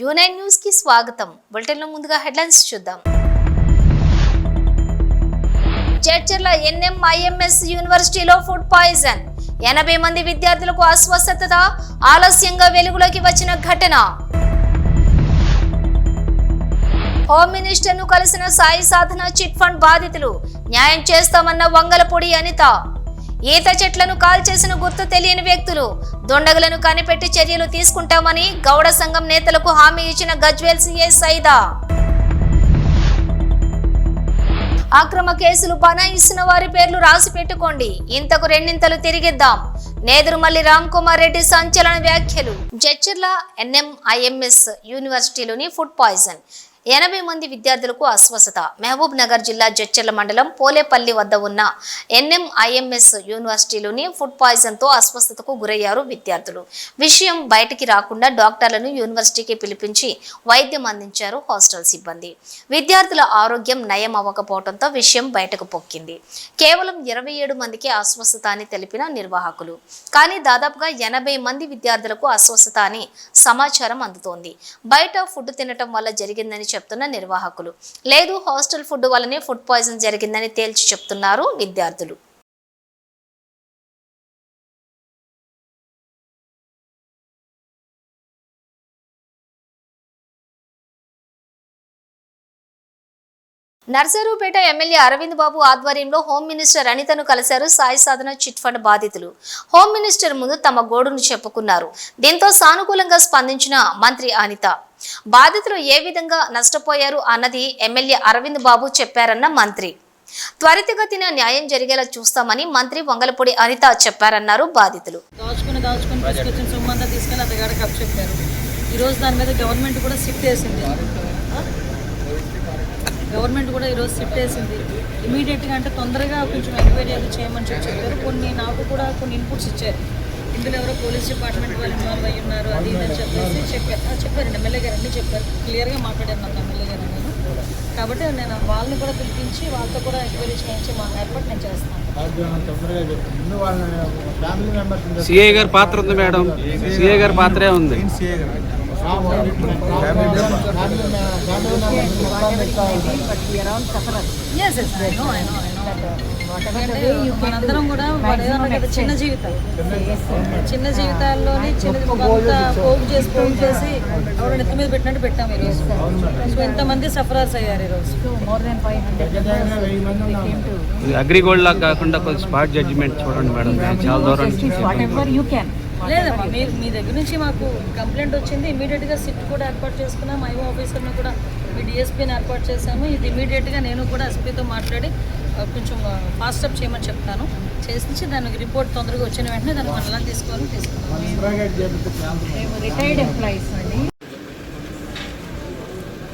యూనైన్ న్యూస్కి స్వాగతం. బులెటిన్లో ముందుగా హెడ్లైన్స్ చూద్దాం. చర్చర్ల ఎన్ఎంఐఎంఎస్ యూనివర్సిటీలో ఫుడ్ పాయిజన్. ఎనభై మంది విద్యార్థులకు అస్వస్థత ఆలస్యంగా వెలుగులోకి వచ్చిన ఘటన. హోమ్ మినిస్టర్ను కలిసిన సాయి సాధన చిట్ ఫండ్ బాధితులు. న్యాయం చేస్తామన్న వంగలపొడి అనిత. ఈత చెట్లను కాల్చేసిన గుర్తు తెలియని వ్యక్తులు. దొండగులను కనిపెట్టి చర్యలు తీసుకుంటామని గౌడ సంఘం నేతలకు హామీ ఇచ్చిన గజ్వేల్ సీఐ సైదా. అక్రమ కేసులు బనాయిస్తున్న వారి పేర్లు రాసి పెట్టుకోండి. ఇంతకు రెండింతలు తిరిగిద్దాం. నేదురుమల్లి రామ్ కుమార్ రెడ్డి సంచలన వ్యాఖ్యలు. జడ్చర్ల ఎన్ఎంఐఎంఎస్ యూనివర్సిటీలోని ఫుడ్ పాయిజన్. ఎనభై మంది విద్యార్థులకు అస్వస్థత. మహబూబ్ నగర్ జిల్లా జడ్చర్ల మండలం పోలేపల్లి వద్ద ఉన్న ఎన్ఎంఐఎంఎస్ యూనివర్సిటీలోని ఫుడ్ పాయిజన్తో అస్వస్థతకు గురయ్యారు విద్యార్థులు. విషయం బయటికి రాకుండా డాక్టర్లను యూనివర్సిటీకి పిలిపించి వైద్యం అందించారు హాస్టల్ సిబ్బంది. విద్యార్థుల ఆరోగ్యం నయం అవ్వకపోవడంతో విషయం బయటకు పొక్కింది. కేవలం ఇరవై ఏడు మందికి అస్వస్థత అని తెలిపిన నిర్వాహకులు. కానీ దాదాపుగా ఎనభై మంది విద్యార్థులకు అస్వస్థత అని సమాచారం అందుతోంది. బయట ఫుడ్ తినటం వల్ల జరిగిందని చెప్తున్న నిర్వాహకులు. లేదు హాస్టల్ ఫుడ్ వల్లనే ఫుడ్ పాయిజన్ జరిగిందని తేల్చి చెప్తున్నారు విద్యార్థులు. నర్సరూపేట ఎమ్మెల్యే అరవింద్ బాబు ఆధ్వర్యంలో హోమ్ మినిస్టర్ అనితను కలిశారు సాయి సాధన చిట్ ఫండ్ బాధితులు. హోమ్ మినిస్టర్ ముందు తమ గోడును చెప్పుకున్నారు. దీంతో సానుకూలంగా స్పందించిన మంత్రి అనిత. బాధితులు ఏ విధంగా నష్టపోయారు అన్నది ఎమ్మెల్యే అరవింద్ బాబు చెప్పారన్న మంత్రి. త్వరితగతిన న్యాయం జరిగేలా చూస్తామని మంత్రి వంగలపూడి అనిత చెప్పారన్నారు బాధితులు. దాచుకుని దాచుకుని తీసుకెళ్ళి అతగాడికి చెప్పారు ఈరోజు దాని మీద గవర్నమెంట్ కూడా సిట్ వేసింది గవర్నమెంట్ కూడా ఈరోజు సిట్ వేసింది. ఇమీడియట్గా అంటే తొందరగా కొంచెం ఎంక్వైరీ అది చేయమని చెప్పి చెప్పారు. కొన్ని నాకు కూడా కొన్ని ఇన్పుట్స్ ఇచ్చారు. ఇందులో ఎవరో పోలీస్ డిపార్ట్మెంట్ వాళ్ళు ఇన్వాల్వ్ అయ్యి ఉన్నారు అది ఇది అని చెప్పేసి చెప్పారు ఆ, చెప్పారండి ఎమ్మెల్యే గారు అన్నీ చెప్పారు. క్లియర్గా మాట్లాడాను నాకు ఎమ్మెల్యే గారు నేను కాబట్టి నేను వాళ్ళని కూడా పిలిపించి వాళ్ళతో కూడా ఎంక్వైరీ చేయించి మా ఏర్పాటు నేను చేస్తాను. సాధ్యమైనంత తొందరగా చెప్పండి ముందు వాళ్ళని ఫ్యామిలీ మెంబర్స్ సిఐ గారి పాత్ర ఉంది మేడం. సిఐ గారి పాత్రే ఉంది. మనందరం కూడా చిన్న జీవితాలు. చిన్న జీవితాల్లోనే చిన్న కొంత పోగు చేసి పోగు చేసి ఎవరు నెత్తి మీద పెట్టినట్టు పెట్టాం ఈరోజు సో ఎంతమంది సఫరర్స్ అయ్యారు ఈరోజు మంది ఉన్నారు. ఇది అగ్రిగోల్డ్ లాగా కాకుండా కొంచెం స్పాట్ జడ్జిమెంట్ చూడండి మేడం. చాలా దూరం నుంచి చెప్పాను. లేదమ్మా మీ మీ దగ్గర నుంచి మాకు కంప్లైంట్ వచ్చింది. ఇమీడియట్గా సిట్ కూడా ఏర్పాటు చేసుకున్నాం. ఐఓ ఆఫీసర్ని కూడా మీ డిఎస్పీని ఏర్పాటు చేశాము. ఇది ఇమీడియట్గా నేను కూడా ఎస్పీతో మాట్లాడి కొంచెం ఫాస్ట్ అప్ చేయమని చెప్తాను. చేసి దానికి రిపోర్ట్ తొందరగా వచ్చిన వెంటనే దాన్ని మనం ఎలా తీసుకోవాలని రిటైర్డ్ ఎంప్లాయీస్ అండి.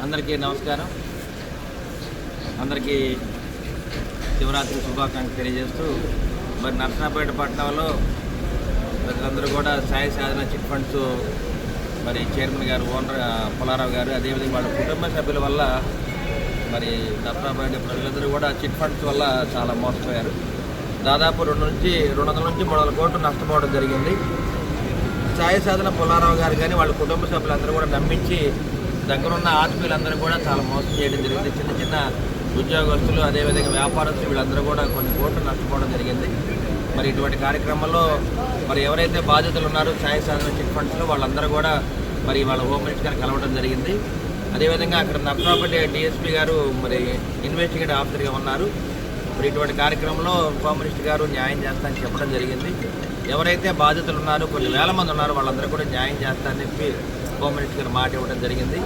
అందరికీ నమస్కారం. అందరికీ శివరాత్రి శుభాకాంక్షలు తెలియజేస్తూ మరి నర్సనాపేట పట్టణంలో ప్రజలందరూ కూడా సాయి సాధన చిట్ ఫండ్స్ మరి చైర్మన్ గారు ఓనర్ పులారావు గారు అదేవిధంగా వాళ్ళ కుటుంబ సభ్యుల వల్ల మరి నర్సనాపేట ప్రజలందరూ కూడా చిట్ ఫండ్స్ వల్ల చాలా మోసపోయారు. దాదాపు రెండు నుంచి రెండు వందల నుంచి మూడు వందల కోట్లు నష్టపోవడం జరిగింది. సాయి సాధన పుల్లారావు గారు కానీ వాళ్ళ కుటుంబ సభ్యులందరూ కూడా నమ్మించి దగ్గరున్న ఆత్మీయులందరూ కూడా చాలా మోసం చేయడం జరిగింది. చిన్న చిన్న ఉద్యోగస్తులు అదేవిధంగా వ్యాపారస్తులు వీళ్ళందరూ కూడా కొన్ని కోట్లు నష్టపోవడం జరిగింది. మరి ఇటువంటి కార్యక్రమంలో మరి ఎవరైతే బాధితులు ఉన్నారో ఛాయ్ సాధన చిట్ ఫండ్స్లో వాళ్ళందరూ కూడా మరి వాళ్ళ హోమ్ మినిస్టర్ గారు కలవడం జరిగింది. అదేవిధంగా అక్కడ నర్సరాపేట డిఎస్పీ గారు మరి ఇన్వెస్టిగేటివ్ ఆఫీసర్గా ఉన్నారు. మరి ఇటువంటి కార్యక్రమంలో హోమ్ మినిస్టర్ గారు న్యాయం చేస్తానని చెప్పడం జరిగింది. ఎవరైతే బాధితులు ఉన్నారో కొన్ని వేల మంది ఉన్నారో వాళ్ళందరూ కూడా న్యాయం చేస్తారని చెప్పి హోమ్ మినిస్టర్ గారు మాట ఇవ్వడం జరిగింది.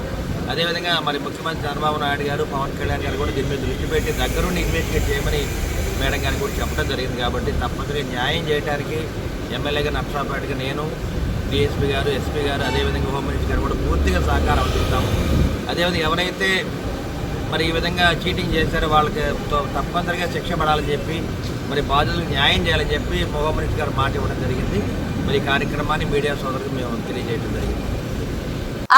అదేవిధంగా మరి ముఖ్యమంత్రి చంద్రబాబు నాయుడు గారు పవన్ కళ్యాణ్ గారు కూడా దీని మీద దృష్టి పెట్టి దగ్గరుండి ఇన్వెస్టిగేట్ చేయమని మేడం గారికి కూడా చెప్పడం జరిగింది కాబట్టి తప్పనిసరిగా న్యాయం చేయడానికి ఎమ్మెల్యేగా నర్సరాపేటగా నేను డిఎస్పీ గారు ఎస్పీ గారు అదేవిధంగా హోమ్ మినిస్టర్ గారు కూడా పూర్తిగా సహకారం అందిస్తాము. అదేవిధంగా ఎవరైతే మరి ఈ విధంగా చీటింగ్ చేశారో వాళ్ళకి తప్పనిసరిగా శిక్ష పడాలని చెప్పి మరి బాధ్యతలు న్యాయం చేయాలని చెప్పి హోమ్ మినిస్టర్ గారు మాట ఇవ్వడం జరిగింది. మరి ఈ కార్యక్రమాన్ని మీడియా సోదరులకు మేము తెలియజేయడం జరిగింది.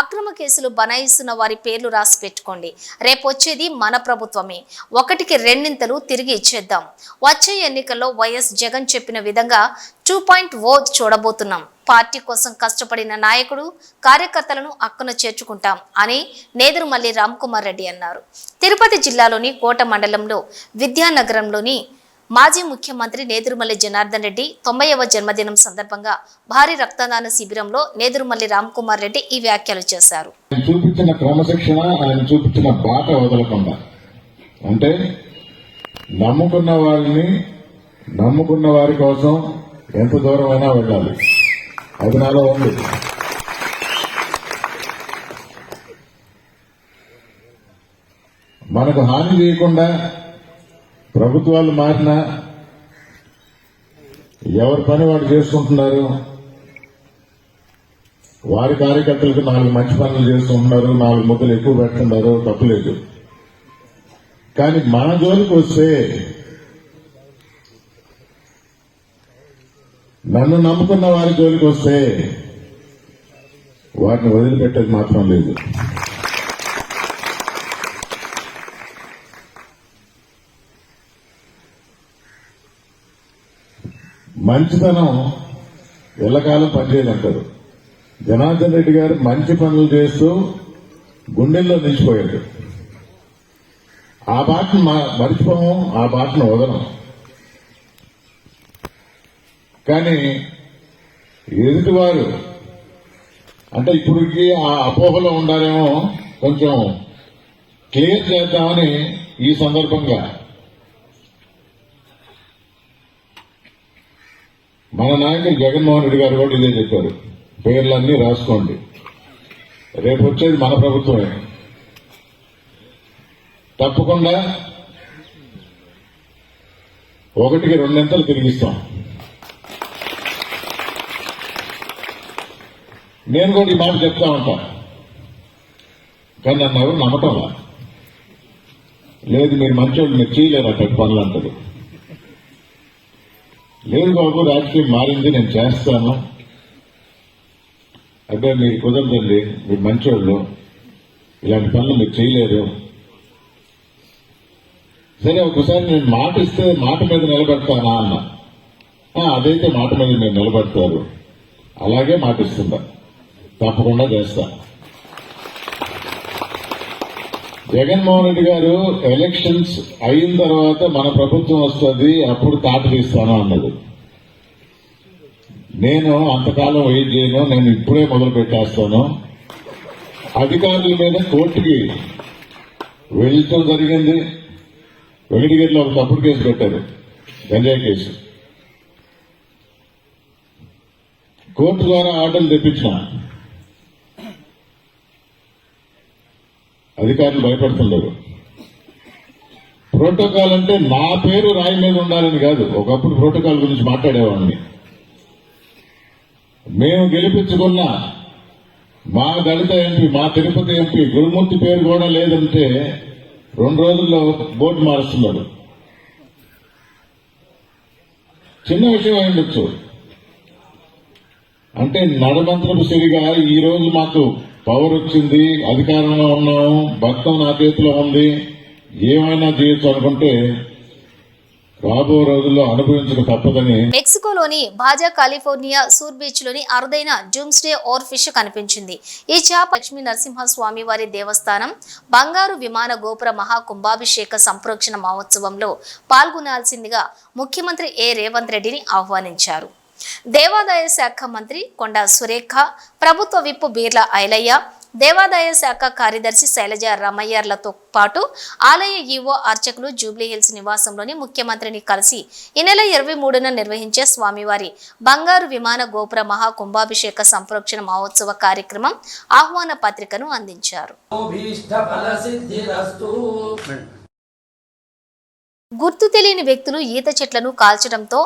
అక్రమ కేసులు బనాయిస్తున్న వారి పేర్లు రాసి పెట్టుకోండి. రేపొచ్చేది మన ప్రభుత్వమే. ఒకటికి రెండింతలు తిరిగి ఇచ్చేద్దాం. వచ్చే ఎన్నికల్లో వైఎస్ జగన్ చెప్పిన విధంగా టూ పాయింట్ ఓ చూడబోతున్నాం. పార్టీ కోసం కష్టపడిన నాయకుడు కార్యకర్తలను అక్కన చేర్చుకుంటాం అని నేదురుమల్లి రామ్కుమార్ రెడ్డి అన్నారు. తిరుపతి జిల్లాలోని కోట మండలంలో విద్యానగరంలోని మాజీ ముఖ్యమంత్రి నేదురుమల్లి జనార్దన్ రెడ్డి తొంభైవ జన్మదినం సందర్భంగా భారీ రక్తదాన శిబిరంలో నేదురుమల్లి రామ్ కుమార్ రెడ్డి ఈ వ్యాఖ్యలు చేశారు. చూపించిన క్రమశిక్షణ ఆయన చూపించిన బాట వదలకుండా. అంటే నమ్ముకున్న వారిని నమ్ముకున్న వారి కోసం ఎంత దూరమైనా వెళ్ళాలి. అది నాలో ఉంది. మనకు హాని చేయకుండా ప్రభుత్వాలు మారినా ఎవరి పని వాడు చేసుకుంటున్నారు? వారి కార్యకర్తలకు నాలుగు మంచి పనులు చేస్తుంటున్నారు నాలుగు ముద్దలు ఎక్కువ పెడుతున్నారు తప్పులేదు కానీ మన జోలికి వస్తే నన్ను నమ్ముకున్న వారి జోలికి వస్తే వాటిని వదిలిపెట్టేది మాత్రం లేదు. మంచితనం ఎల్లకాలం పనిచేయాలంటారు జనార్దన్ రెడ్డి గారు మంచి పనులు చేస్తూ గుండెల్లో నిలిచిపోయాడు. ఆ బాటను మా- మర్చిపోము ఆ బాటను వదలం. కానీ ఎదుటివారు అంటే ఇప్పటికి ఆ అపోహలో ఉండాలేమో కొంచెం క్లియర్ చేద్దామని ఈ సందర్భంగా మన నాయకుడు జగన్మోహన్ రెడ్డి గారు కూడా ఇదే చెప్పారు. పేర్లన్నీ రాసుకోండి. రేపు వచ్చేది మన ప్రభుత్వమే. తప్పకుండా ఒకటికి రెండింతలు తిరిగిస్తాం. నేను కూడా ఈ మాట చెప్తా ఉంటా. కానీ నన్ను ఎవరు నమ్మటంలా లేదు మీరు మంచోళ్ళు మీరు చేయలేరు అక్కడ పనులు అంటారు లేదు బాబు రాజకీయం మారింది నేను చేస్తాను. అదే మీరు కుదరదండి మీరు మంచోళ్ళు. ఇలాంటి పనులు మీరు చేయలేరు. సరే ఒకసారి నేను మాట ఇస్తే మాట మీద నిలబెడతానా అన్న. అదైతే మాట మీద మీరు నిలబెడతారు. అలాగే మాట ఇస్తుందా తప్పకుండా చేస్తా. జగన్మోహన్ రెడ్డి గారు ఎలక్షన్స్ అయిన తర్వాత మన ప్రభుత్వం వస్తుంది అప్పుడు తాట తీస్తాను అన్నది నేను అంతకాలం వెయిట్ చేయను నేను ఇప్పుడే మొదలు పెట్టేస్తాను. అధికారుల మీద కోర్టుకి వెళ్ళటం జరిగింది. వెంకటగిరిలో ఒక తప్పుడు కేసు పెట్టారు గంజాయి కేసు. కోర్టు ద్వారా ఆర్డర్లు తెప్పించిన. అధికారులు భయపడుతున్నారు ప్రోటోకాల్ అంటే నా పేరు రాయి మీద ఉండాలని కాదు. ఒకప్పుడు ప్రోటోకాల్ గురించి మాట్లాడేవాడిని. మేము గెలిపించుకున్న మా దళిత ఎంపీ మా తిరుపతి ఎంపీ గురుమూర్తి పేరు కూడా లేదంటే రెండు రోజుల్లో బోర్డు మారుస్తున్నాడు. చిన్న విషయం అయి ఉండొచ్చు. అంటే నడమంత్రపు సిరిగా ఈ రోజు మాకు పవర్ వచ్చింది అధికారంలో ఉన్నాము భక్తం నా చేతిలో ఉంది. ఏమైనా చేయొచ్చు అనుకుంటే రాబో రోజుల్లో అనుభవించక తప్పదని మెక్సికోలోని బాజా కాలిఫోర్నియా సూర్ బీచ్లోని అరుదైన జూమ్స్డే ఓర్ ఫిష్ కనిపించింది. ఈ చేప లక్ష్మీ నరసింహ స్వామి వారి దేవస్థానం బంగారు విమాన గోపుర మహా కుంభాభిషేక సంప్రోక్షణ మహోత్సవంలో పాల్గొనాల్సిందిగా ముఖ్యమంత్రి ఏ. రేవంత్ రెడ్డిని ఆహ్వానించారు. దేవాదాయ శాఖ మంత్రి కొండా సురేఖ ప్రభుత్వ విప్పు బీర్ల ఐలయ్య దేవాదాయ శాఖ కార్యదర్శి శైలజ రమయ్యర్లతో పాటు ఆలయ ఈవో అర్చకులు జూబ్లీహిల్స్ నివాసంలోని ముఖ్యమంత్రిని కలిసి ఈ నెల ఇరవై మూడున నిర్వహించే స్వామివారి బంగారు విమాన గోపుర మహా కుంభాభిషేక సంప్రోక్షణ మహోత్సవ కార్యక్రమం ఆహ్వాన పత్రికను అందించారు. గుర్తు తెలియని వ్యక్తులు ఈత చెట్లను కాల్చడంతో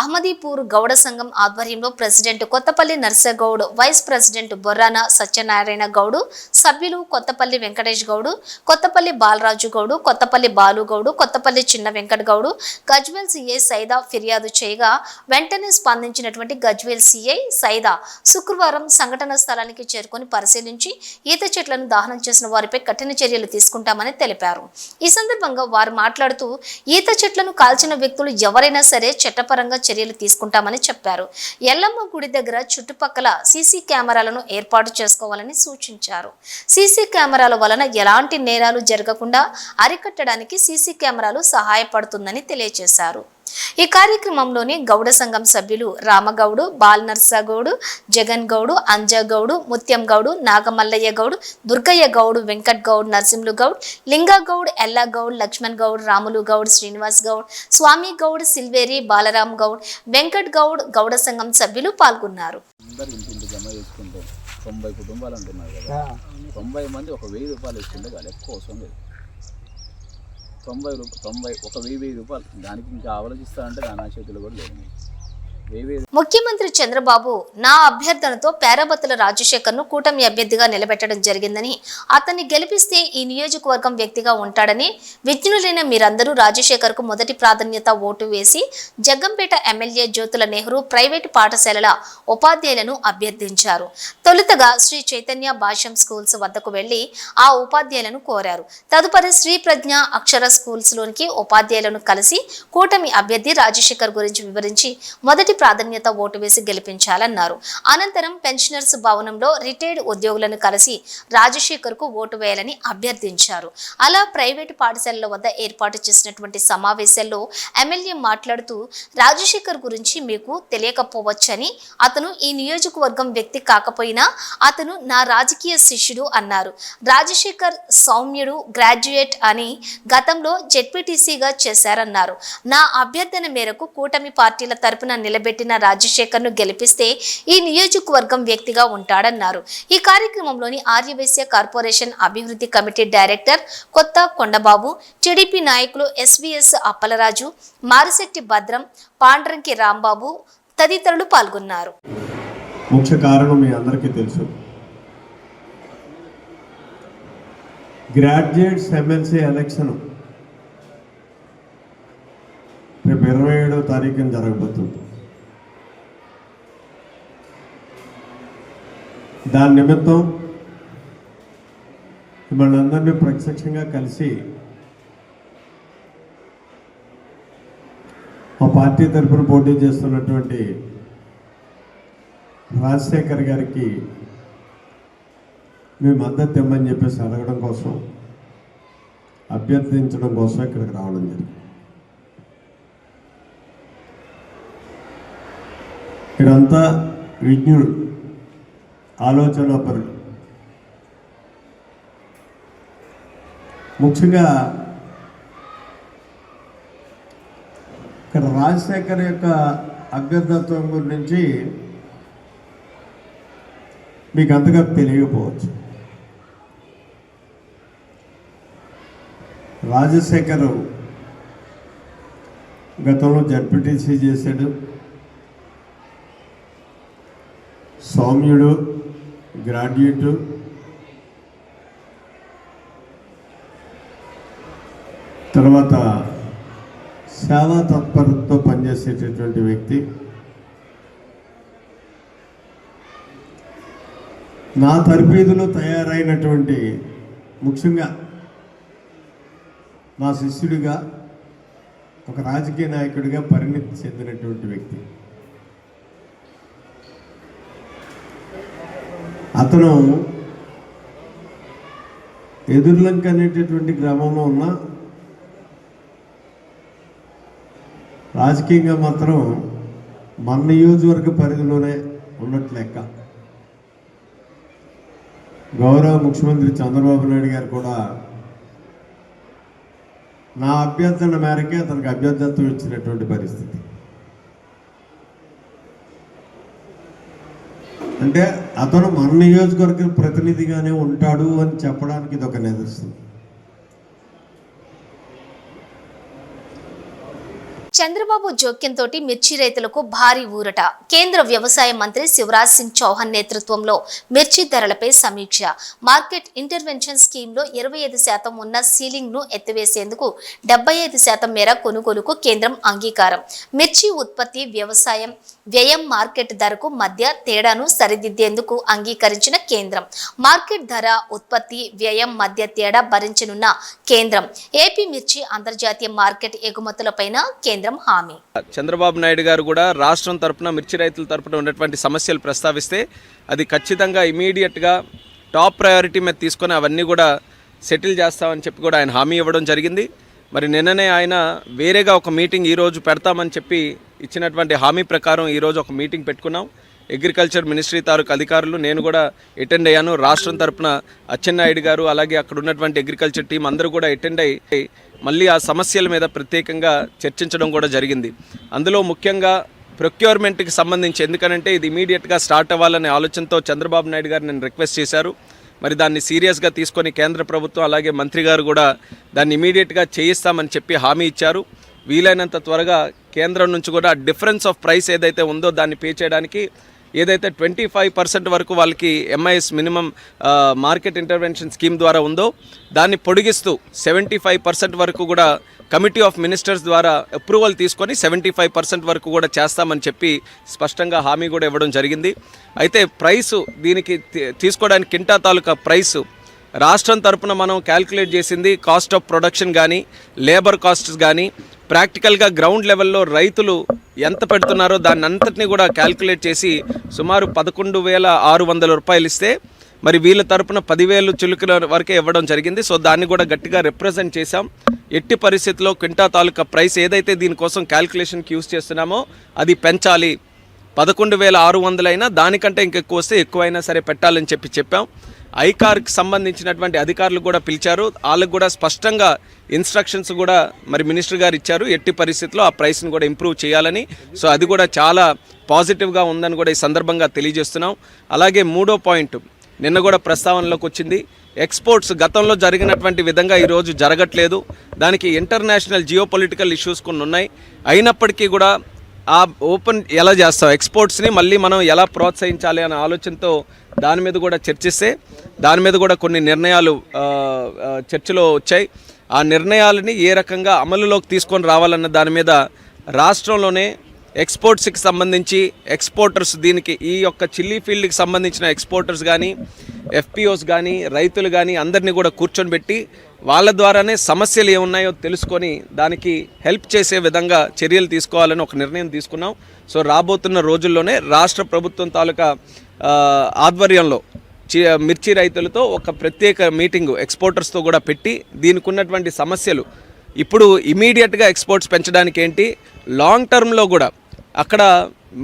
అహ్మదీపూర్ గౌడ సంఘం ఆధ్వర్యంలో president Kothapalli Narsagoud vice president Borrana Satyanarayana Goud సభ్యులు కొత్తపల్లి వెంకటేష్ గౌడు కొత్తపల్లి బాలరాజు గౌడు కొత్తపల్లి బాలు గౌడు కొత్తపల్లి చిన్న వెంకట గౌడు గజ్వేల్ సిఐ సైదా ఫిర్యాదు చేయగా వెంటనే స్పందించినటువంటి గజ్వేల్ సిఐ సైదా శుక్రవారం సంఘటన స్థలానికి చేరుకొని పరిశీలించి ఈత చెట్లను దహనం చేసిన వారిపై కఠిన చర్యలు తీసుకుంటామని తెలిపారు. ఈ సందర్భంగా వారు మాట్లాడుతూ ఈత చెట్లను కాల్చిన వ్యక్తులు ఎవరైనా సరే చట్టపరంగా చర్యలు తీసుకుంటామని చెప్పారు. ఎల్లమ్మ గుడి దగ్గర చుట్టుపక్కల సీసీ కెమెరాలను ఏర్పాటు చేసుకోవాలని సూచించారు. సీసీ కెమెరాల వలన ఎలాంటి నేరాలు జరగకుండా అరికట్టడానికి సీసీ కెమెరాలు సహాయపడుతుందని తెలియజేశారు. ఈ కార్యక్రమంలోని గౌడ సంఘం సభ్యులు రామగౌడు బాలనర్సగౌడు జగన్ గౌడు అంజగౌడు ముత్యం గౌడు నాగమల్లయ్య గౌడు దుర్గయ్య గౌడు వెంకట్ గౌడ్ నరసింహులు గౌడ్ లింగా గౌడ్ ఎల్లా గౌడ్ లక్ష్మణ్ గౌడ్ రాములు గౌడ్ శ్రీనివాస్ గౌడ్ స్వామి గౌడ్ సిల్వేరి బాలరాం గౌడ్ వెంకట్ గౌడ్ గౌడ సంఘం సభ్యులు పాల్గొన్నారు. తొంభై కుటుంబాలు అంటున్నారు కదా. తొంభై మంది ఒక వెయ్యి రూపాయలు వాళ్ళు ఎక్కువ అవసరం లేదు. తొంభై రూపాయలు తొంభై ఒక వెయ్యి వెయ్యి రూపాయలు దానికి ఇంకా ఆలోచిస్తా అంటే నా చేతులు కూడా లేదు మీకు. ముఖ్యమంత్రి చంద్రబాబు నా అభ్యర్థనతో పేరబత్తుల రాజశేఖర్ను కూటమి అభ్యర్థిగా నిలబెట్టడం జరిగిందని అతన్ని గెలిపిస్తే ఈ నియోజకవర్గం వ్యక్తిగా ఉంటాడని విజ్ఞులైన మీరందరూ రాజశేఖర్కు మొదటి ప్రాధాన్యత ఓటు వేసి జగ్గంపేట ఎమ్మెల్యే జ్యోతుల నెహ్రూ ప్రైవేటు పాఠశాలల ఉపాధ్యాయులను అభ్యర్థించారు. తొలుతగా శ్రీ చైతన్య భాష్యం స్కూల్స్ వద్దకు వెళ్ళి ఆ ఉపాధ్యాయులను కోరారు. తదుపరి శ్రీ ప్రజ్ఞ అక్షర స్కూల్స్ లోనికి ఉపాధ్యాయులను కలిసి కూటమి అభ్యర్థి రాజశేఖర్ గురించి వివరించి మొదటి ప్రాధాన్యత ఓటు వేసి గెలిపించాలన్నారు. అనంతరం పెన్షనర్స్ భవనంలో రిటైర్డ్ ఉద్యోగులను కలిసి రాజశేఖర్కు ఓటు వేయాలని అభ్యర్థించారు. అలా ప్రైవేటు పాఠశాలల వద్ద ఏర్పాటు చేసినటువంటి సమావేశాల్లో ఎమ్మెల్యే మాట్లాడుతూ రాజశేఖర్ గురించి మీకు తెలియకపోవచ్చని అతను ఈ నియోజకవర్గం వ్యక్తి కాకపోయినా అతను నా రాజకీయ శిష్యుడు అన్నారు. రాజశేఖర్ సౌమ్యుడు గ్రాడ్యుయేట్ అని గతంలో జెడ్పీటీసీగా చేశారన్నారు. నా అభ్యర్థన మేరకు కూటమి పార్టీల తరపున నిలబెట్టిన రాజశేఖర్ను గెలిపిస్తే ఈ నియోజకవర్గం వ్యక్తిగా ఉంటాడన్నారు. ఈ కార్యక్రమంలోని ఆర్యవైశ్య కార్పొరేషన్ అభివృద్ధి committee director Kotha Kondababu TDP నాయకులు ఎస్వీఎస్ అప్పలరాజు మారిశెట్టి భద్రం పాండ్రంకి రాంబాబు తదితరులు పాల్గొన్నారు. ముఖ్య కారణం మీ అందరికీ తెలుసు. గ్రాడ్యుయేట్స్ ఎమ్మెల్సీ ఎలక్షన్ రేపు ఇరవై ఏడో తారీఖున జరగబోతుంది. దాని నిమిత్తం మిమ్మల్ని అందరినీ ప్రత్యక్షంగా కలిసి మా పార్టీ తరఫున పోటీ చేస్తున్నటువంటి రాజశేఖర్ గారికి మీ మద్దతు ఇమ్మని చెప్పేసి అడగడం కోసం అభ్యర్థించడం కోసం ఇక్కడికి రావడం జరిగింది. మీరంతా విజ్ఞుడు ఆలోచన పరుడు ముఖ్యంగా ఇక్కడ రాజశేఖర్ యొక్క అభ్యర్థత్వం గురించి మీకు అంతగా తెలియకపోవచ్చు. రాజశేఖర్ గతంలో జడ్పీటీసీ చేశాడు. సౌమ్యుడు గ్రాడ్యుయేట్. తర్వాత చాలా తత్పరతతో పనిచేసేటటువంటి వ్యక్తి. నా తరబీదులో తయారైనటువంటి ముఖ్యంగా నా శిష్యుడిగా ఒక రాజకీయ నాయకుడిగా పరిణితి చెందినటువంటి వ్యక్తి. అతను ఎదుర్లంక అనేటటువంటి గ్రామంలో ఉన్న రాజకీయంగా మాత్రం మన నియోజకవర్గ పరిధిలోనే ఉన్నట్టు లెక్క. గౌరవ ముఖ్యమంత్రి చంద్రబాబు నాయుడు గారు కూడా నా అభ్యర్థన మేరకే అతనికి అభ్యర్థత్వం ఇచ్చినటువంటి పరిస్థితి. అంటే అతను మన నియోజకవర్గ ప్రతినిధిగానే ఉంటాడు అని చెప్పడానికి ఇది ఒక నిదర్శనం. చంద్రబాబు జోక్యంతో మిర్చి రైతులకు భారీ ఊరట. కేంద్ర వ్యవసాయ మంత్రి శివరాజ్ సింగ్ చౌహాన్ నేతృత్వంలో మిర్చి ధరలపై సమీక్ష. మార్కెట్ ఇంటర్వెన్షన్ స్కీమ్లో ఇరవై ఐదు శాతం ఉన్న సీలింగ్ను ఎత్తివేసేందుకు డెబ్బై ఐదు శాతం మేర కొనుగోలుకు కేంద్రం అంగీకారం. మిర్చి ఉత్పత్తి వ్యవసాయం వ్యయం మార్కెట్ ధరకు మధ్య తేడాను సరిదిద్దేందుకు అంగీకరించిన కేంద్రం. మార్కెట్ ధర ఉత్పత్తి వ్యయం మధ్య తేడా భరించనున్న కేంద్రం. ఏపీ మిర్చి అంతర్జాతీయ మార్కెట్ ఎగుమతులపైన కేంద్రం హామీ. చంద్రబాబు నాయుడు గారు కూడా రాష్ట్రం తరపున మిర్చి రైతుల తరపున ఉన్నటువంటి సమస్యలు ప్రస్తావిస్తే అది ఖచ్చితంగా ఇమీడియట్గా టాప్ ప్రయారిటీ మీద తీసుకొని అవన్నీ కూడా సెటిల్ చేస్తామని చెప్పి కూడా ఆయన హామీ ఇవ్వడం జరిగింది. మరి నిన్ననే ఆయన వేరేగా ఒక మీటింగ్ ఈరోజు పెడతామని చెప్పి ఇచ్చినటువంటి హామీ ప్రకారం ఈరోజు ఒక మీటింగ్ పెట్టుకున్నాం. అగ్రికల్చర్ మినిస్ట్రీ తాలూకు అధికారులు నేను కూడా అటెండ్ అయ్యాను. రాష్ట్రం తరపున అచ్చెన్నాయుడు గారు అలాగే అక్కడ ఉన్నటువంటి అగ్రికల్చర్ టీం అందరూ కూడా అటెండ్ అయ్యి మళ్ళీ ఆ సమస్యల మీద ప్రత్యేకంగా చర్చించడం కూడా జరిగింది. అందులో ముఖ్యంగా ప్రొక్యూర్మెంట్కి సంబంధించి ఎందుకనంటే ఇది ఇమీడియట్గా స్టార్ట్ అవ్వాలనే ఆలోచనతో చంద్రబాబు నాయుడు గారు నేను రిక్వెస్ట్ చేశారు. మరి దాన్ని సీరియస్గా తీసుకొని కేంద్ర ప్రభుత్వం అలాగే మంత్రి గారు కూడా దాన్ని ఇమీడియట్గా చేయిస్తామని చెప్పి హామీ ఇచ్చారు. వీలైనంత త్వరగా కేంద్రం నుంచి కూడా డిఫరెన్స్ ఆఫ్ ప్రైస్ ఏదైతే ఉందో దాన్ని పే చేయడానికి ఏదైతే ట్వంటీ ఫైవ్ పర్సెంట్ వరకు వాళ్ళకి MIS minimum market intervention scheme ద్వారా ఉందో దాన్ని పొడిగిస్తూ సెవెంటీ ఫైవ్ పర్సెంట్ వరకు కూడా కమిటీ ఆఫ్ మినిస్టర్స్ ద్వారా అప్రూవల్ తీసుకొని సెవెంటీ ఫైవ్ పర్సెంట్ వరకు కూడా చేస్తామని చెప్పి స్పష్టంగా హామీ కూడా ఇవ్వడం జరిగింది. అయితే ప్రైసు దీనికి తీ- తీసుకోవడానికి కింటా తాలూకా ప్రైసు రాష్ట్రం తరపున మనం క్యాల్కులేట్ చేసింది కాస్ట్ ఆఫ్ ప్రొడక్షన్ కానీ లేబర్ కాస్ట్స్ కానీ ప్రాక్టికల్గా గ్రౌండ్ లెవెల్లో రైతులు ఎంత పెడుతున్నారో దాన్ని అంతటిని కూడా క్యాల్కులేట్ చేసి సుమారు పదకొండు వేల ఆరు వందల రూపాయలు ఇస్తే మరి వీళ్ళ తరపున పదివేలు చిలుకల వరకే ఇవ్వడం జరిగింది. సో దాన్ని కూడా గట్టిగా రిప్రజెంట్ చేశాం. ఎట్టి పరిస్థితుల్లో క్వింటా తాలూకా ప్రైస్ ఏదైతే దీనికోసం క్యాల్కులేషన్కి యూస్ చేస్తున్నామో అది పెంచాలి. పదకొండు వేల ఆరు వందలైనా దానికంటే ఇంకెక్కువ వస్తే ఎక్కువైనా సరే పెట్టాలని చెప్పి చెప్పాం. ఐకార్కి సంబంధించినటువంటి అధికారులు కూడా పిలిచారు. వాళ్ళకు కూడా స్పష్టంగా ఇన్స్ట్రక్షన్స్ కూడా మరి మినిస్టర్ గారు ఇచ్చారు. ఎట్టి పరిస్థితుల్లో ఆ ప్రైస్ని కూడా ఇంప్రూవ్ చేయాలని. సో అది కూడా చాలా పాజిటివ్గా ఉందని కూడా ఈ సందర్భంగా తెలియజేస్తున్నాం. అలాగే మూడో పాయింట్ నిన్న కూడా ప్రస్తావనలోకి వచ్చింది. ఎక్స్పోర్ట్స్ గతంలో జరిగినటువంటి విధంగా ఈరోజు జరగట్లేదు. దానికి ఇంటర్నేషనల్ జియో పొలిటికల్ ఇష్యూస్ కొన్ని ఉన్నాయి. అయినప్పటికీ కూడా ఆ ఓపెన్ ఎలా చేస్తాం ఎక్స్పోర్ట్స్ని మళ్ళీ మనం ఎలా ప్రోత్సహించాలి అనే ఆలోచనతో దాని మీద కూడా చర్చిస్తే దాని మీద కూడా కొన్ని నిర్ణయాలు చర్చలో వచ్చాయి. ఆ నిర్ణయాలని ఏ రకంగా అమలులోకి తీసుకొని రావాలన్న దాని మీద రాష్ట్రంలోనే ఎక్స్పోర్ట్స్కి సంబంధించి ఎక్స్పోర్టర్స్ దీనికి ఈ యొక్క చిల్లీ ఫీల్డ్కి సంబంధించిన ఎక్స్పోర్టర్స్ కానీ ఎఫ్పిఓస్ కానీ రైతులు కానీ అందరినీ కూడా కూర్చొని పెట్టి వాళ్ళ ద్వారానే సమస్యలు ఏమున్నాయో తెలుసుకొని దానికి హెల్ప్ చేసే విధంగా చర్యలు తీసుకోవాలని ఒక నిర్ణయం తీసుకున్నాం. సో రాబోతున్న రోజుల్లోనే రాష్ట్ర ప్రభుత్వం తాలూకా ఆధ్వర్యంలో చి- మిర్చి రైతులతో ఒక ప్రత్యేక మీటింగు ఎక్స్పోర్టర్స్తో కూడా పెట్టి దీనికి ఉన్నటువంటి సమస్యలు ఇప్పుడు ఇమీడియట్గా ఎక్స్పోర్ట్స్ పెంచడానికి ఏంటి లాంగ్ టర్మ్లో కూడా అక్కడ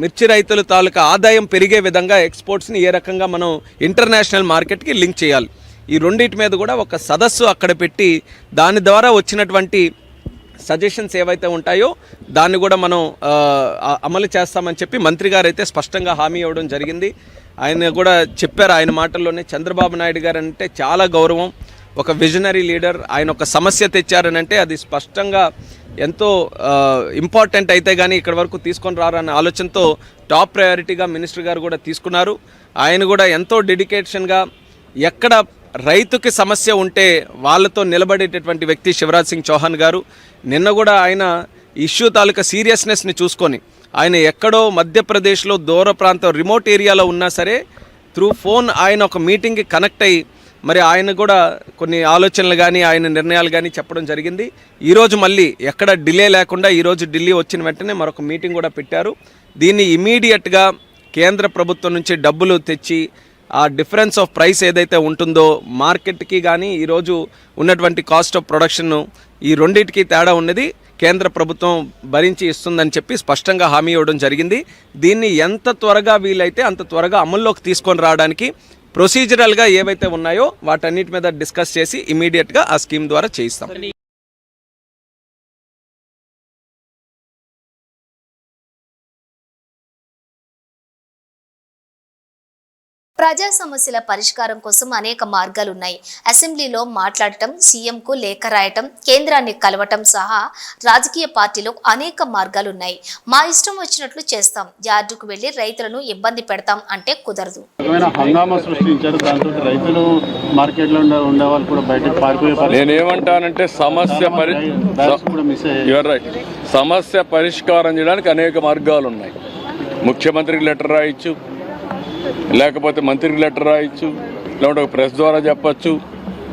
మిర్చి రైతుల తాలూకా ఆదాయం పెరిగే విధంగా ఎక్స్పోర్ట్స్ని ఏ రకంగా మనం ఇంటర్నేషనల్ మార్కెట్కి లింక్ చేయాలి. ఈ రెండింటి మీద కూడా ఒక సదస్సు అక్కడ పెట్టి దాని ద్వారా వచ్చినటువంటి సజెషన్స్ ఏవైతే ఉంటాయో దాన్ని కూడా మనం అమలు చేస్తామని చెప్పి మంత్రి గారు అయితే స్పష్టంగా హామీ ఇవ్వడం జరిగింది. ఆయన కూడా చెప్పారు ఆయన మాటల్లోనే చంద్రబాబు నాయుడు గారు అంటే చాలా గౌరవం. ఒక విజనరీ లీడర్. ఆయన ఒక సమస్య తెచ్చారనంటే అది స్పష్టంగా ఎంతో ఇంపార్టెంట్ అయితే కానీ ఇక్కడ వరకు తీసుకొని రారన్న ఆలోచనతో టాప్ ప్రయారిటీగా మినిస్టర్ గారు కూడా తీసుకున్నారు. ఆయన కూడా ఎంతో డెడికేషన్గా ఎక్కడ రైతుకి సమస్య ఉంటే వాళ్ళతో నిలబడేటటువంటి వ్యక్తి శివరాజ్ సింగ్ చౌహాన్ గారు. నిన్న కూడా ఆయన ఇష్యూ తాలూకా సీరియస్నెస్ని చూసుకొని ఆయన ఎక్కడో మధ్యప్రదేశ్లో దూర ప్రాంతం రిమోట్ ఏరియాలో ఉన్నా సరే త్రూ ఫోన్ ఆయన ఒక మీటింగ్కి కనెక్ట్ అయ్యి మరి ఆయన కూడా కొన్ని ఆలోచనలు కానీ ఆయన నిర్ణయాలు కానీ చెప్పడం జరిగింది. ఈరోజు మళ్ళీ ఎక్కడ డిలే లేకుండా ఈరోజు ఢిల్లీ వచ్చిన వెంటనే మరొక మీటింగ్ కూడా పెట్టారు. దీన్ని ఇమీడియట్గా కేంద్ర ప్రభుత్వం నుంచి డబ్బులు తెచ్చి ఆ డిఫరెన్స్ ఆఫ్ ప్రైస్ ఏదైతే ఉంటుందో మార్కెట్కి కానీ ఈరోజు ఉన్నటువంటి కాస్ట్ ఆఫ్ ప్రొడక్షన్ ఈ రెండింటికి తేడా ఉన్నది. కేంద్ర ప్రభుత్వం భరించి ఇస్తుందని చెప్పి స్పష్టంగా హామీ ఇవ్వడం జరిగింది. దీన్ని ఎంత త్వరగా వీలైతే అంత త్వరగా అమల్లోకి తీసుకొని రావడానికి ప్రొసీజరల్గా ఏవైతే ఉన్నాయో వాటన్నిటి మీద డిస్కస్ చేసి ఇమీడియట్గా ఆ స్కీమ్ ద్వారా చేయిస్తాం. ప్రజా సమస్యల పరిష్కారం కోసం అనేక మార్గాలున్నాయి. అసెంబ్లీలో మాట్లాడటం సీఎంకు లేఖ రాయటం కేంద్రాన్ని కలవటం సహా రాజకీయ పార్టీలో అనేక మార్గాలున్నాయి. మా ఇష్టం వచ్చినట్లు చేస్తాం. యార్డుకు వెళ్ళి రైతులను ఇబ్బంది పెడతాం అంటే కుదరదు. రకమైన హంగామా సృష్టించారు దాంతో రైతులు మార్కెట్లో ఉండే ఉండే వాళ్ళు కూడా బయటకు పారిపోయే పరిస్థితి నేనేమంటానంటే సమస్య పరి సమస్య పరిష్కారం చేయడానికి అనేక మార్గాలు ఉన్నాయి ముఖ్యమంత్రికి లెటర్ రాయొచ్చు లేకపోతే మంత్రికి లెటర్ రాయొచ్చు లేకుంటే ఒక ప్రెస్ ద్వారా చెప్పచ్చు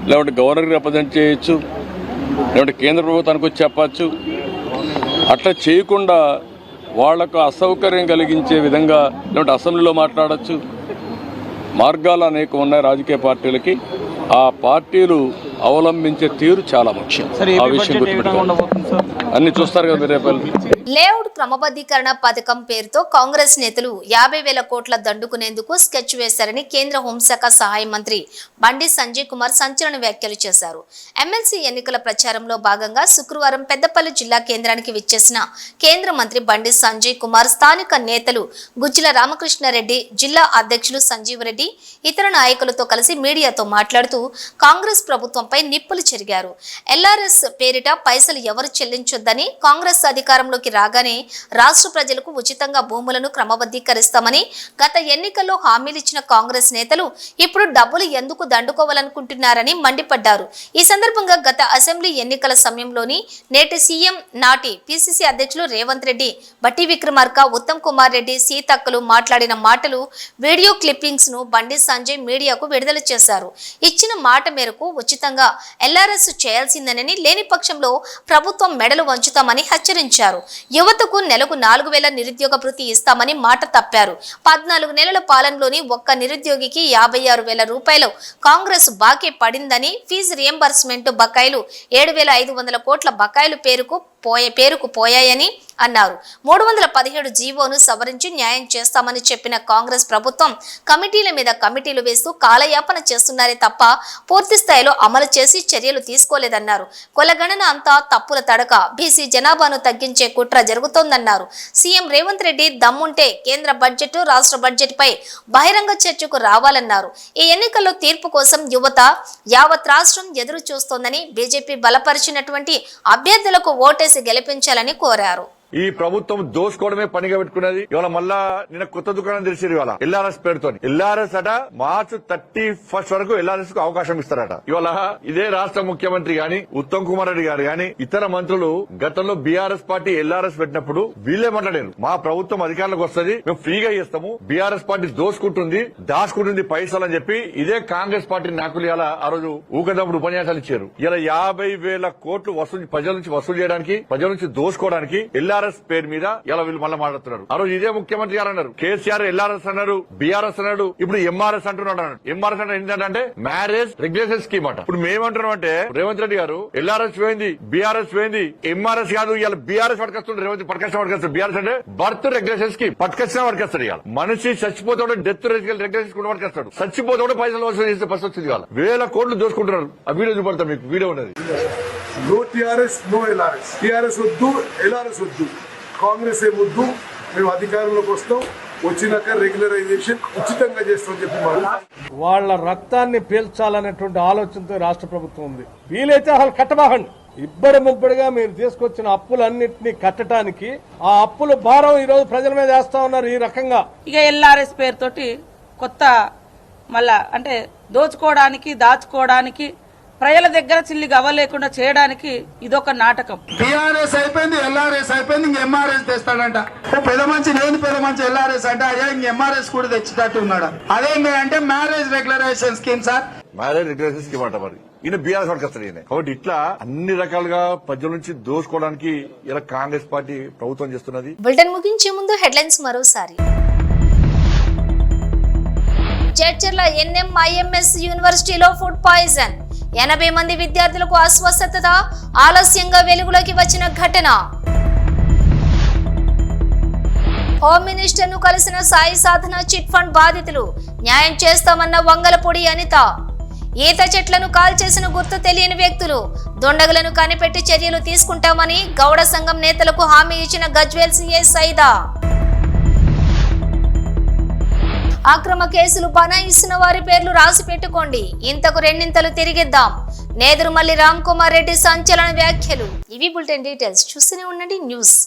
లేకుంటే గవర్నర్కి రిప్రజెంట్ చేయొచ్చు లేకుంటే కేంద్ర ప్రభుత్వానికి వచ్చి చెప్పచ్చు. అట్లా చేయకుండా వాళ్ళకు అసౌకర్యం కలిగించే విధంగా లేకుంటే అసెంబ్లీలో మాట్లాడచ్చు. మార్గాలు అనేక ఉన్నాయి రాజకీయ పార్టీలకి. ఆ పార్టీలు అవలంబించే తీరు చాలా ముఖ్యం. ఆ విషయం గుర్తుపెట్టుకోవాలి అన్ని చూస్తారు కదా రేపు లేఅవుట్ క్రమబద్ధీకరణ పథకం పేరుతో కాంగ్రెస్ నేతలు యాభై వేల కోట్ల దండుకునేందుకు స్కెచ్ వేశారని కేంద్ర హోంశాఖ సహాయ మంత్రి బండి సంజయ్ కుమార్ సంచలన వ్యాఖ్యలు చేశారు. ఎమ్మెల్సీ ఎన్నికల ప్రచారంలో భాగంగా శుక్రవారం పెద్దపల్లి జిల్లా కేంద్రానికి విచ్చేసిన కేంద్ర మంత్రి బండి సంజయ్ కుమార్ స్థానిక నేతలు గుజ్జిల రామకృష్ణారెడ్డి జిల్లా అధ్యక్షులు సంజీవ్ రెడ్డి ఇతర నాయకులతో కలిసి మీడియాతో మాట్లాడుతూ కాంగ్రెస్ ప్రభుత్వంపై నిప్పులు చెరిగారు. ఎల్ఆర్ఎస్ పేరిట పైసలు ఎవరు చెల్లించొద్దని కాంగ్రెస్ అధికారంలోకి రాగానే రాష్ట్ర ప్రజలకు ఉచితంగా భూములను క్రమబద్ధీకరిస్తామని గత ఎన్నికల్లో హామీలు ఇచ్చిన కాంగ్రెస్ నేతలు ఇప్పుడు డబ్బులు ఎందుకు దండుకోవాలనుకుంటున్నారని మండిపడ్డారు. ఈ సందర్భంగా గత అసెంబ్లీ ఎన్నికల సమయంలోని నేటి సీఎం నాటి పిసిసి అధ్యక్షులు రేవంత్ రెడ్డి బట్టి విక్రమార్క ఉత్తమ్ కుమార్ రెడ్డి సీతక్కలు మాట్లాడిన మాటలు వీడియో క్లిప్పింగ్స్ను బండి సంజయ్ మీడియాకు విడుదల చేశారు. ఇచ్చిన మాట మేరకు ఉచితంగా ఎల్ఆర్ఎస్ చేయాల్సిందేనని లేని పక్షంలో ప్రభుత్వం మెడలు వంచుతామని హెచ్చరించారు. యువతకు నెలకు నాలుగు వేల నిరుద్యోగ భృతి ఇస్తామని మాట తప్పారు. పద్నాలుగు నెలల పాలనలోని ఒక్క నిరుద్యోగికి యాభై ఆరు వేల రూపాయలు కాంగ్రెస్ బాకీ పడిందని ఫీజు రియంబర్స్మెంట్ బకాయిలు ఏడు వేల ఐదు వందల కోట్ల బకాయిలు పేరుకు పోయే పేరుకు పోయాయని అన్నారు. మూడు వందల పదిహేడు జీవోను సవరించి న్యాయం చేస్తామని చెప్పిన కాంగ్రెస్ ప్రభుత్వం కమిటీల మీద కమిటీలు వేస్తూ కాలయాపన చేస్తున్నారే తప్ప పూర్తి స్థాయిలో అమలు చేసి చర్యలు తీసుకోలేదన్నారు. కులగణన అంతా తప్పుల తడక బీసీ జనాభాను తగ్గించే కుట్ర జరుగుతోందన్నారు. సీఎం రేవంత్ రెడ్డి దమ్ముంటే కేంద్ర బడ్జెట్ రాష్ట్ర బడ్జెట్ పై బహిరంగ చర్చకు రావాలన్నారు. ఈ ఎన్నికల్లో తీర్పు కోసం యువత యావత్ రాష్ట్రం ఎదురు చూస్తోందని బీజేపీ బలపరిచినటువంటి అభ్యర్థులకు ఓటేసి గెలిపించాలని కోరారు. ఈ ప్రభుత్వం దోసుకోవడమే పనిగా పెట్టుకున్నది. ఇవాళ మళ్ళా నిన్న కొత్త దుకాణం తెలిసింది ఇవాళ. ఎల్ఆర్ఎస్ పేరుతో ఎల్ఆర్ఎస్ అట మార్చ్ థర్టీ ఫస్ట్ వరకు ఎల్ఆర్ఎస్కు అవకాశం ఇస్తారట. ఇవాళ ఇదే రాష్ట్ర ముఖ్యమంత్రి గాని ఉత్తమ్ కుమార్ రెడ్డి గారు గాని ఇతర మంత్రులు గతంలో బీఆర్ఎస్ పార్టీ ఎల్ఆర్ఎస్ పెట్టినప్పుడు వీళ్ళే మాట్లాడారు. మా ప్రభుత్వం అధికారులకు వస్తుంది మేము ఫ్రీగా ఇస్తాము బీఆర్ఎస్ పార్టీ దోసుకుంటుంది దాచుకుంటుంది పైసలు అని చెప్పి ఇదే కాంగ్రెస్ పార్టీ నాకులు ఇలా ఆ రోజు ఊకదప్పుడు ఉపన్యాసాలు ఇచ్చారు. ఇలా యాభై వేల కోట్లు వసూలు ప్రజల నుంచి వసూలు చేయడానికి ప్రజల నుంచి దోసుకోవడానికి ఎల్ఆర్ఎస్ పేరు మీద ఇలా వీళ్ళు మళ్ళీ మాట్లాడుతున్నారు? ఆ రోజు ఇదే ముఖ్యమంత్రి గారు అన్నారు. కేసీఆర్ ఎల్ఆర్ఎస్ అన్నారు బీఆర్ఎస్ అన్నాడు ఇప్పుడు ఎంఆర్ఎస్ అంటున్నాడు అన్నాడు. ఎంఆర్ఎస్ అంటే ఏంటంటే మ్యారేజ్ రెగ్యులేషన్ స్కీమ్ అంట. ఇప్పుడు మేమంటున్నాం అంటే రేవంత్ రెడ్డి గారు ఎల్ఆర్ఎస్ పోయింది బీఆర్ఎస్ పోయింది ఎంఆర్ఎస్ కాదు ఇలా బీఆర్ఎస్ పట్టుకొస్తుంది రేవంత్ పట్టుకొచ్చిన పట్టుకొస్తాడు. బీఆర్ఎస్ అంటే బర్త్ రెగ్యులేషన్ స్కీమ్. పట్టుకొచ్చిన పట్టుకొస్తాడు ఇవాళ. మనిషి చచ్చిపోతాడు డెత్ రెగ్యులేషన్ కూడా పట్టుకొస్తాడు. చచ్చిపోతాడు పైసలు వసూలు చేస్తే ఫస్ట్ వచ్చింది ఇవాళ. వేల కోట్లు దోసుకుంటున్నారు. ఆ వీడియో చూపడతాం మీకు వీడియో ఉన్నది. No TRS no LRS TRS వద్దు ఎల్ఆర్ఎస్ వద్దు. కాంగ్రెస్ ఏ వద్దు మేము అధికారంలోకి వస్తాం వచ్చినాక రెగ్యులరైజేషన్ ఉచితంగా చేస్తామని చెప్పి వాళ్ళ రక్తాన్ని పీల్చాలనేటువంటి ఆలోచనతో రాష్ట్ర ప్రభుత్వం ఉంది. వీలైతే అసలు కట్టబాకండి. ఇబ్బడి ముబ్బడిగా మీరు తీసుకొచ్చిన అప్పులన్నింటినీ కట్టడానికి ఆ అప్పుల భారం ఈ రోజు ప్రజల మీద వేస్తా ఉన్నారు ఈ రకంగా. ఇక ఎల్ఆర్ఎస్ పేరుతోటి కొత్త మళ్ళా అంటే దోచుకోవడానికి దాచుకోవడానికి ప్రజల దగ్గర చిల్లి గవ్వలేకుండా చేయడానికి ఇదొక నాటకం. టీఆర్ఎస్ అయిపోయింది ఎల్ఆర్ఎస్ అయిపోయింది ఇంక ఎంఆర్ఎస్ తెస్తాడంట. పెద్ద మంచి లేని పెద్ద మంచి ఎల్ఆర్ఎస్ అంటే అయ్యా ఇంక ఎంఆర్ఎస్ కూడా తెచ్చేటట్టు ఉన్నాడు. అదేంటంటే marriage regularisation scheme sir. Marriage regulation scheme అంట మరి. ఈయన బీఆర్ఎస్ పట్టుకొస్తాడు ఈయన. కాబట్టి ఇట్లా అన్ని రకాలుగా ప్రజల నుంచి దోసుకోవడానికి ఇలా కాంగ్రెస్ పార్టీ ప్రభుత్వం చేస్తున్నది. బులెటిన్ ముగించే ముందు హెడ్లైన్స్ మరోసారి. చర్చర్ల ఎన్ఎంఐఎంఎస్ యూనివర్సిటీలో ఫుడ్ పాయిజన్. ఎనభై మంది విద్యార్థులకు అస్వస్థత ఆలస్యంగా వెలుగులోకి వచ్చిన ఘటన. హోమ్ మినిస్టర్ను కలిసిన సాయి సాధన చిట్ ఫండ్ బాధితులు న్యాయం చేస్తామన్న వంగలపొడి అనిత. ఈత చెట్లను కాల్చేసిన గుర్తు తెలియని వ్యక్తులు దొండగులను కనిపెట్టి చర్యలు తీసుకుంటామని గౌడ సంఘం నేతలకు హామీ ఇచ్చిన గజ్వేల్ సీఐ సైదా. అక్రమ కేసులు బనాయిస్తున్న వారి పేర్లు రాసి పెట్టుకోండి. ఇంతకు రెండింతలు తిరిగిద్దాం. నేదురుమల్లి రామ్ కుమార్ రెడ్డి సంచలన వ్యాఖ్యలు. ఇవి బులెటిన్ డీటెయిల్స్. చూస్తూనే ఉండండి. న్యూస్.